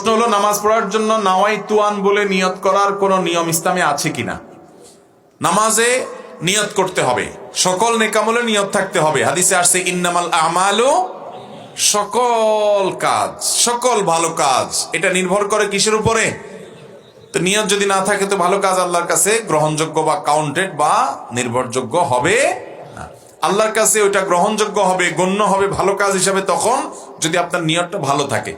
প্রশ্ন হলো, নামাজ পড়ার জন্য নাওয়াই তুয়ান বলে নিয়ত করার কোনো নিয়ম ইসলামে আছে কিনা? নামাজে নিয়ত করতে হবে। সকল নেকামলে নিয়ত থাকতে হবে। হাদিসে আসছে, ইন্নামাল আমালু সকল কাজ, সকল ভালো কাজ। এটা নির্ভর করে কিসের উপরে? তো নিয়ত যদি না থাকে, তো ভালো কাজ আল্লাহর কাছে গ্রহণযোগ্য বা কাউন্টেড বা নির্ভরযোগ্য হবে। আল্লাহর কাছে ওইটা গ্রহণযোগ্য হবে, গণ্য হবে, ভালো কাজ হিসাবে তখন যদি আপনার নিয়তটা ভালো থাকে।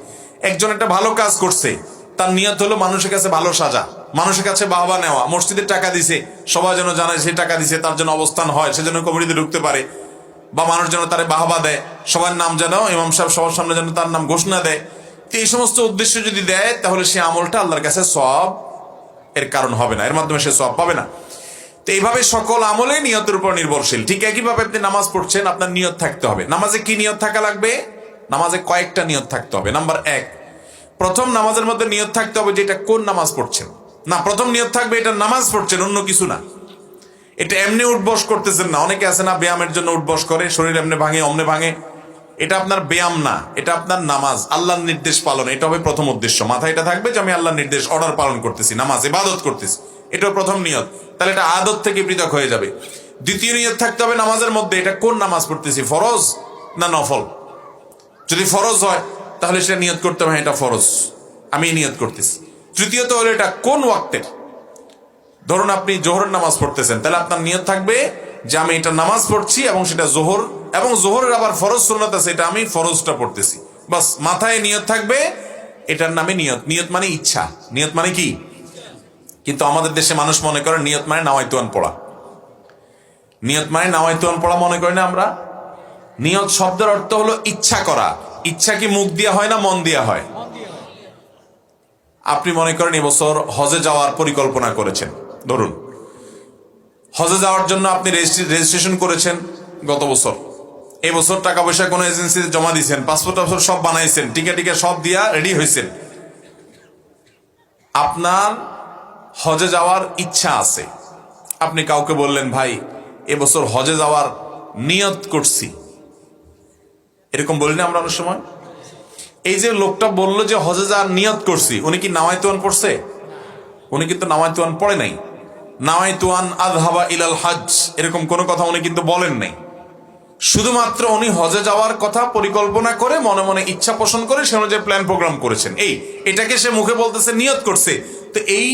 একজন একটা ভালো কাজ করছে, তার নিয়ত হলো মানুষের কাছে ভালো সাজা, মানুষের কাছে বাহবা নেওয়া, মসজিদের টাকা দিছে, সবাই যেন জানে সে টাকা দিছে, তার জন্য অবস্থান হয় সেজন্য কমিটিতে ঢুকতে পারে, বা মানুষ যেন তারে বাহবা দেয়, সবার নাম যেন, ইমাম সাহেব সবার সামনে যেন তার নাম ঘোষণা দেয়, তো এই সমস্ত উদ্দেশ্য যদি দেয়, তাহলে সে আমলটা আল্লাহর কাছে সব এর কারণ হবে না, এর মাধ্যমে সে সব পাবে না। তো এইভাবে সকল আমলে নিয়তের উপর নির্ভরশীল। ঠিক একইভাবে আপনি নামাজ পড়ছেন, আপনার নিয়ত থাকতে হবে। নামাজে কি নিয়ত থাকা লাগবে? নামাজে কয়েকটা নিয়ত থাকতে হবে। নাম্বার এক, প্রথম নামাজের মধ্যে নিয়ত থাকতে হবে যে এটা কোন নামাজ পড়ছেন। না, প্রথম নিয়ত থাকবে এটা নামাজ পড়ছেন, অন্য কিছু না। এটা এমনি উঠবস করতেছেন না। অনেকে আছে না, ব্যায়ামের জন্য উঠবস করে, শরীর এমনি ভাঙে, অমনে ভাঙে। এটা আপনার ব্যায়াম না, এটা আপনার নামাজ, আল্লাহর নির্দেশ পালন। এটা হবে প্রথম উদ্দেশ্য। মাথায় এটা থাকবে যে আমি আল্লাহর নির্দেশ, অর্ডার পালন করতেছি, নামাজ, ইবাদত করতেছি। এটা প্রথম নিয়ত। তাহলে এটা আদত থেকে পৃথক হয়ে যাবে। দ্বিতীয় নিয়ত থাকতে হবে নামাজের মধ্যে, এটা কোন নামাজ পড়তেছি, ফরজ না নফল? যদি ফরজ হয় তাহলে সেটা নিয়ত করতে হবে হ্যাঁ, এটা ফরজ। আমি নিয়ত করতেছি। তৃতীয়ত হলো এটা কোন ওয়াক্তের? ধরুন আপনি জোহরের নামাজ পড়তেছেন তাহলে আপনার নিয়ত থাকবে যে আমি এটা নামাজ পড়ছি এবং সেটা জোহর এবং জোহরের আবার ফরজ সুন্নাত আছে এটা আমি ফরজটা পড়তেছি। বাস মাথায় নিয়ত থাকবে এটার নামে নিয়ত। নিয়ত মানে ইচ্ছা। নিয়ত মানে কি? কিন্তু আমাদের দেশে মানুষ মনে করে নিয়ত মানে নাওয়াইতুয়ান পড়া। নিয়ত মানে নাওয়াইতুয়ান পড়া মনে করি না আমরা? নিয়ত শব্দের অর্থ হলো ইচ্ছা করা। ইচ্ছা কি মুখ দিয়া হয় না মন দিয়া হয়? আপনি মনে করেন এবছর হজে যাওয়ার পরিকল্পনা করেছেন। ধরুন, হজে যাওয়ার জন্য আপনি রেজিস্ট্রি- রেজিস্ট্রেশন করেছেন গত বছর। এই বছর টাকা পয়সা কোনো এজেন্সিতে জমা দিয়েছেন পাসপোর্ট টাসপোর্ট সব বানাইছেন, টিকা টিকা সব দিয়া রেডি হয়েছেন আপনার হজে যাওয়ার ইচ্ছা আছে। আপনি কাউকে বললেন, ভাই, এবছর হজে যাওয়ার নিয়ত করছি। এরকম বলি না আমরা অনেক সময়? এই যে লোকটা বলল যে হজে যাওয়ার নিয়ত করছি, উনি কি নামায়তুয়ান পড়ছে? উনি কিন্তু নামায়তুয়ান পড়ে নাই। নামায়তুয়ান আদহাবা ইলাল হজ এরকম কোনো কথা উনি কিন্তু বলেন নাই। শুধুমাত্র উনি হজে যাওয়ার কথা পরিকল্পনা করে, মনে মনে ইচ্ছা পোষণ করে, সে অনুযায়ী প্ল্যান প্রোগ্রাম করেছেন। এই, এটাকে সে মুখে বলতেছে নিয়ত করছে। তো এই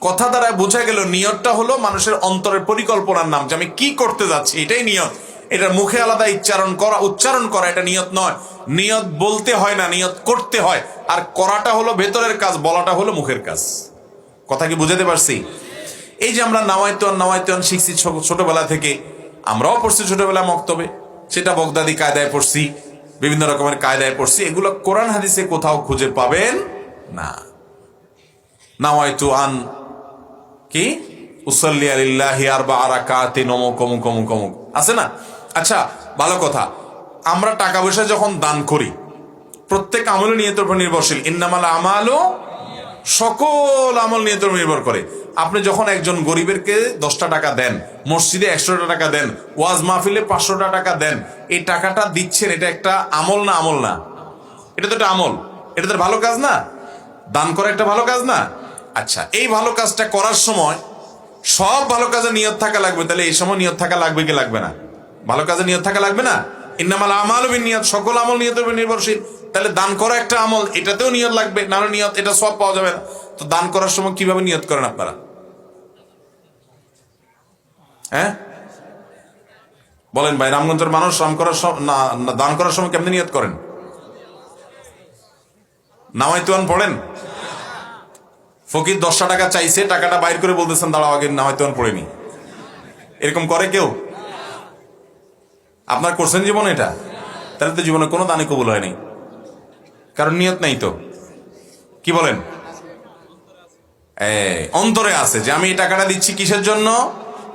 কথা দ্বারা বোঝা গেল, নিয়তটা হলো মানুষের অন্তরের পরিকল্পনার নাম যে আমি কি করতে যাচ্ছি, এটাই নিয়ত। এটা মুখে আলাদা উচ্চারণ করা উচ্চারণ করা, এটা নিয়ত নয়। নিয়ত বলতে হয় না, নিয়ত করতে হয়। আর করাটা হলো ভেতরের কাজ, বলাটা হলো মুখের কাজ। কথা কি বুঝাতে পারছি? এই যে আমরা নাওয়াইতন নাওয়াইতন শিখছি ছোটবেলা থেকে, আমরাও পড়ছি ছোটবেলা মক্তবে। সেটা বগদাদি কায়দায় পড়ছি, বিভিন্ন রকমের কায়দায় পড়ছি। এগুলো কোরআন হাদিসে কোথাও খুঁজে পাবেন না। নাওয়াইতু আন কি? উসল্লি আলিল্লাহি আর বা আরাকাতিন অমুক অমুক অমুক অমুক। আছে না? আচ্ছা ভালো কথা। আমরা টাকা পয়সা যখন দান করি, প্রত্যেক আমল নিয়তের উপর নির্ভরশীল। ইন্নামাল আমালও সকল আমল উপর নির্ভর করে। আপনি যখন একজন গরিবেরকে দশটা টাকা দেন, মসজিদে একশোটা টাকা দেন, ওয়াজ মাহফিলে পাঁচশোটা টাকা দেন, এই টাকাটা দিচ্ছেন, এটা একটা আমল না আমল না? এটা তো একটা আমল। এটা তো ভালো কাজ না? দান করা একটা ভালো কাজ না? আচ্ছা এই ভালো কাজটা করার সময় সব ভালো কাজে নিয়ত থাকা লাগবে, তাহলে এই সময় নিয়ত থাকা লাগবে কি লাগবে না? ভালো কাজে নিয়ত থাকা লাগবে না? ইন্নামাল আমাল নিয়ত সকল আমল নিয়তের উপর নির্ভরশীল। তাহলে দান করা একটা আমল, এটাতেও নিয়ত লাগবে নাহলে নিয়ত, এটা সব পাওয়া যাবে না। তো দান করার সময় কীভাবে নিয়ত করেন আপনারা? হ্যাঁ? বলেন ভাই, রামগঞ্জের মানুষ রাম করার দান করার সময় কেমনি নিয়ত করেন? নামাই নামাইতুয়ান পড়েন? ফকির দশটা টাকা চাইছে, টাকাটা বাইর করে বলতেছেন, দাঁড়াও আগে নামাইতুয়ান পড়েনি। এরকম করে কেউ? আপনার করছেন জীবনে এটা? তাহলে তো জীবনে কোনো দানে কবুল হয়নি। কারণ নিয়ত নাই তো। কি বলেন? অন্তরে আছে যে আমি এই টাকাটা দিচ্ছি কিসের জন্য?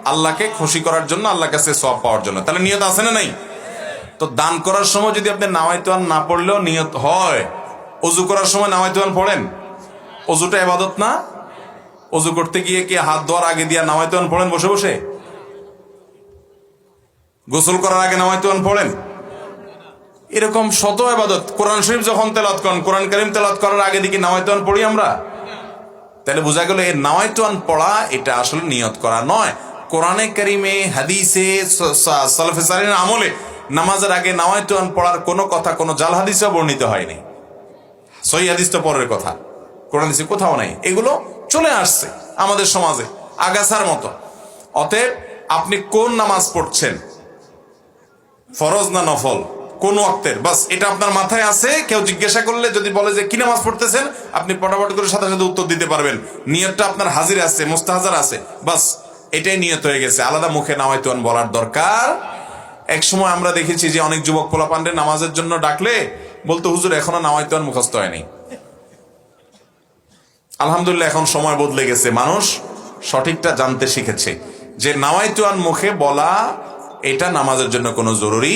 আল্লাহকে খুশি করার জন্য আল্লাহ কাছে সব পাওয়ার জন্য। তাহলে নিয়ত আছে না নাই? তো দান করার সময় যদি আপনি নামাইতোয়ান না পড়লেও নিয়ত হয়, অজু করার সময় নামাইতোয়ান পড়েন? অজুটা এবাদত না? অজু করতে গিয়ে কি হাত ধোয়ার আগে দিয়া নামাইতোয়ান পড়েন বসে বসে? গোসল করার আগে নামাজ নামাইতোয়ান পড়েন। এরকম শত আবাদত। কোরআন শরীফ যখন তেলাত করেন, কোরআন করিম তেলাত করার আগে দিকে নামাজ নামায়তন পড়ি আমরা। তাহলে বোঝা গেল এর নামায়তন পড়া, এটা আসলে নিয়ত করা নয়। কোরআনে করিমে, হাদিসে সালফে সালিন আমলে নামাজের আগে নামাজ নামায়তন পড়ার কোনো কথা, কোনো জাল হাদিসেও বর্ণিত হয়নি। সহি হাদিস তো পরের কথা। কোরআন হাদিসে কোথাও নাই। এগুলো চলে আসছে আমাদের সমাজে, আগাছার মতো। অতএব আপনি কোন নামাজ পড়ছেন? ফরজ না নফল? কোন অক্তের বাস, এটা আপনার মাথায় আছে? কেউ জিজ্ঞাসা করলে যদি বলে যে, কি নামাজ পড়তেছেন? আপনি পটাপট করে সাথে সাথে উত্তর দিতে পারবেন। নিয়তটা আপনার হাজির আছে, মোস্তাহাজার আছে। বাস, এটাই নিয়ত হয়ে গেছে। আলাদা মুখে নামাইতুয়ান বলার দরকার। এক সময় আমরা দেখেছি যে, অনেক যুবক পোলাপান্ডে নামাজের জন্য ডাকলে বলতো, হুজুর, এখনও নামাইতুয়ান মুখস্থ হয়নি। আলহামদুলিল্লাহ, এখন সময় বদলে গেছে। মানুষ সঠিকটা জানতে শিখেছে যে নামাইতুয়ান মুখে বলা এটা নামাজের জন্য কোনো জরুরি